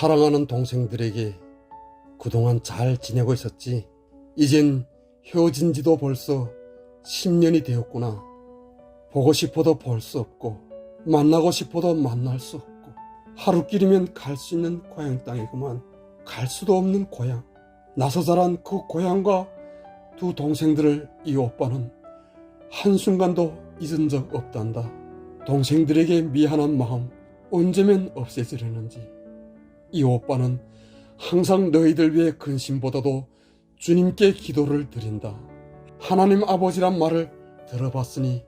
사랑하는 동생들에게 그동안 잘 지내고 있었지. 이젠 헤어진 지도 벌써 10년이 되었구나. 보고 싶어도 볼 수 없고, 만나고 싶어도 만날 수 없고, 하루길이면 갈 수 있는 고향 땅이구만. 갈 수도 없는 고향. 나서 자란 그 고향과 두 동생들을 이 오빠는 한순간도 잊은 적 없단다. 동생들에게 미안한 마음 언제면 없애지려는지. 이 오빠는 항상 너희들 위해 근심보다도 주님께 기도를 드린다. 하나님 아버지란 말을 들어봤으니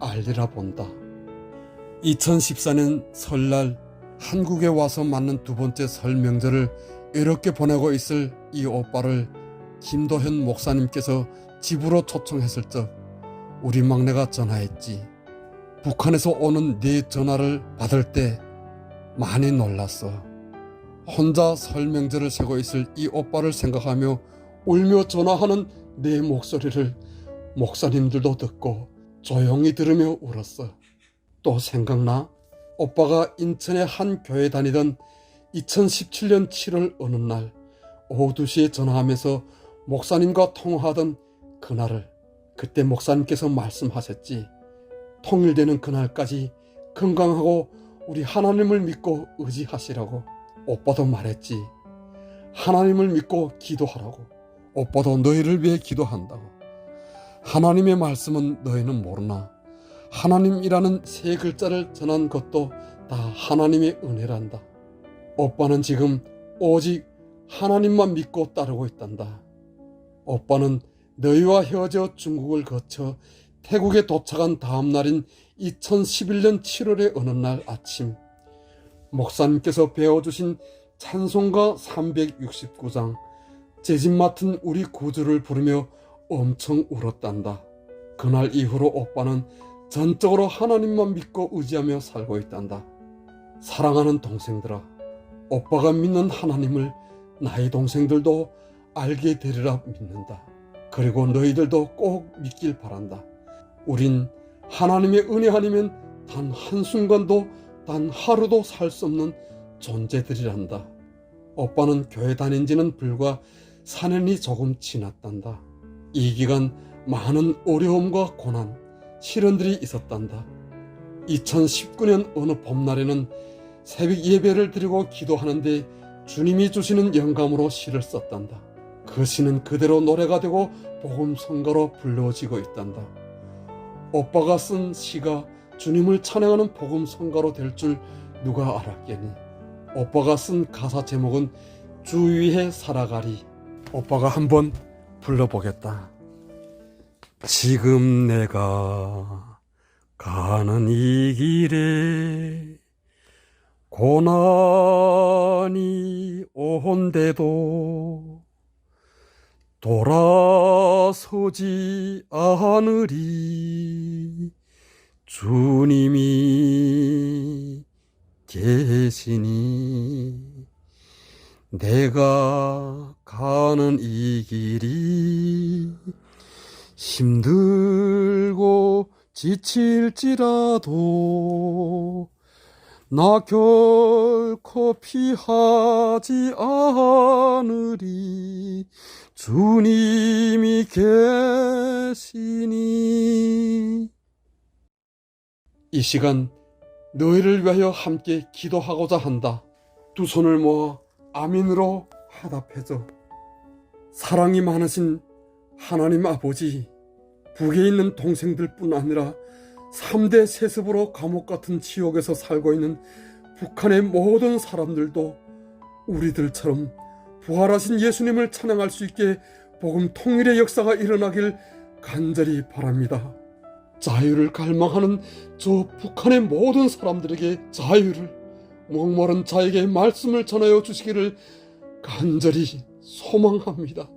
알리라 본다. 2014년 설날 한국에 와서 맞는 두 번째 설 명절을 이렇게 보내고 있을 이 오빠를 김도현 목사님께서 집으로 초청했을 적 우리 막내가 전화했지. 북한에서 오는 네 전화를 받을 때 많이 놀랐어. 혼자 설 명절을 세고 있을 이 오빠를 생각하며 울며 전화하는 내 목소리를 목사님들도 듣고 조용히 들으며 울었어. 또 생각나? 오빠가 인천의 한 교회 다니던 2017년 7월 어느 날 오후 2시에 전화하면서 목사님과 통화하던 그날을 그때 목사님께서 말씀하셨지. 통일되는 그날까지 건강하고 우리 하나님을 믿고 의지하시라고 오빠도 말했지. 하나님을 믿고 기도하라고. 오빠도 너희를 위해 기도한다고. 하나님의 말씀은 너희는 모르나. 하나님이라는 세 글자를 전한 것도 다 하나님의 은혜란다. 오빠는 지금 오직 하나님만 믿고 따르고 있단다. 오빠는 너희와 헤어져 중국을 거쳐 태국에 도착한 다음 날인 2011년 7월의 어느 날 아침 목사님께서 배워주신 찬송가 369장 제집 맡은 우리 구주를 부르며 엄청 울었단다. 그날 이후로 오빠는 전적으로 하나님만 믿고 의지하며 살고 있단다. 사랑하는 동생들아, 오빠가 믿는 하나님을 나의 동생들도 알게 되리라 믿는다. 그리고 너희들도 꼭 믿길 바란다. 우린 하나님의 은혜 아니면 단 한순간도 단 하루도 살 수 없는 존재들이란다. 오빠는 교회 다닌 지는 불과 4년이 조금 지났단다. 이 기간 많은 어려움과 고난, 시련들이 있었단다. 2019년 어느 봄날에는 새벽 예배를 드리고 기도하는데 주님이 주시는 영감으로 시를 썼단다. 그 시는 그대로 노래가 되고 복음 성가로 불러지고 있단다. 오빠가 쓴 시가 주님을 찬양하는 복음 성가로 될 줄 누가 알았겠니? 오빠가 쓴 가사 제목은 주 위에 살아가리. 오빠가 한번 불러보겠다. 지금 내가 가는 이 길에 고난이 온데도 돌아서지 않으리 주님이 계시니 내가 가는 이 길이 힘들고 지칠지라도 나 결코 피하지 않으리. 주님이 계시니 이 시간 너희를 위하여 함께 기도하고자 한다. 두 손을 모아 아민으로 화답해줘. 사랑이 많으신 하나님 아버지, 북에 있는 동생들 뿐 아니라 3대 세습으로 감옥 같은 지옥에서 살고 있는 북한의 모든 사람들도 우리들처럼 부활하신 예수님을 찬양할 수 있게 복음 통일의 역사가 일어나길 간절히 바랍니다. 자유를 갈망하는 저 북한의 모든 사람들에게 자유를 목마른 자에게 말씀을 전하여 주시기를 간절히 소망합니다.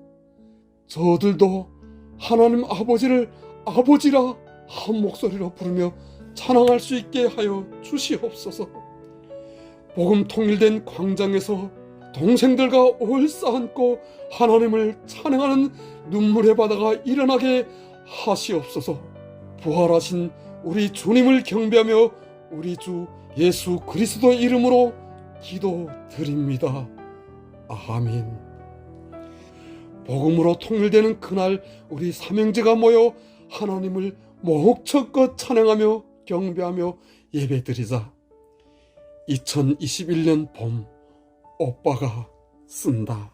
저들도 하나님 아버지를 아버지라 한 목소리로 부르며 찬양할 수 있게 하여 주시옵소서. 복음 통일된 광장에서 동생들과 올싸안고 하나님을 찬양하는 눈물의 바다가 일어나게 하시옵소서. 부활하신 우리 주님을 경배하며 우리 주 예수 그리스도의 이름으로 기도 드립니다. 아멘. 복음으로 통일되는 그날 우리 삼형제가 모여 하나님을 목척껏 찬양하며 경배하며 예배드리자. 2021년 봄 오빠가 쓴다.